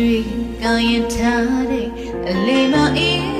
တွေ့ကောင်းရင်ထားတဲ့အလေးမအေး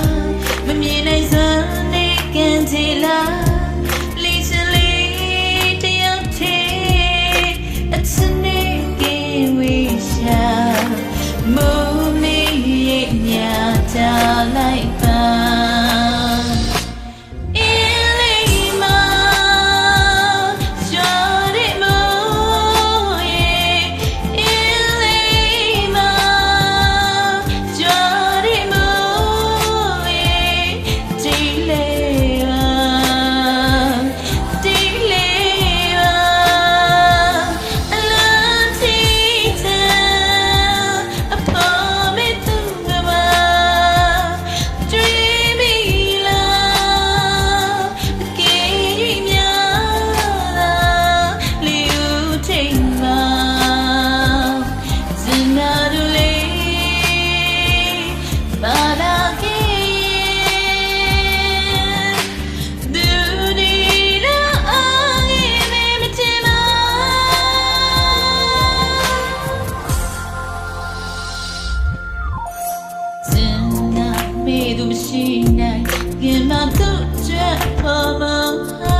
မရှိနိုင်ခင်မတို့ချက်ပေါ်မှာ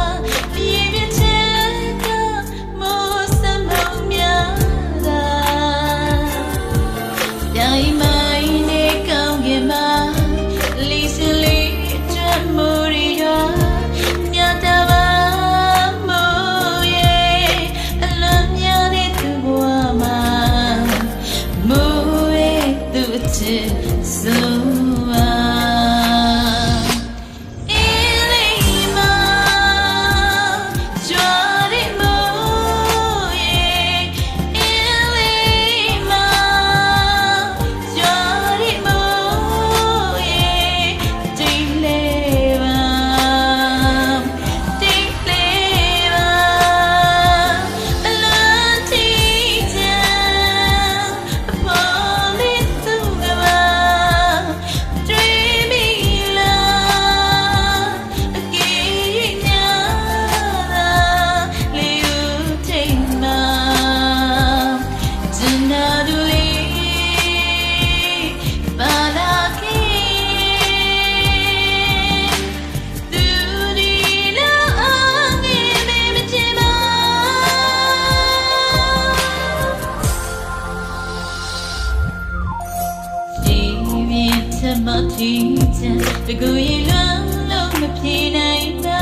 လက်မထီးချင်တကူရင်လွမ်းလို့မပြေနိုင်တာ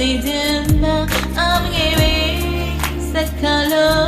They didn't know I'm giving that color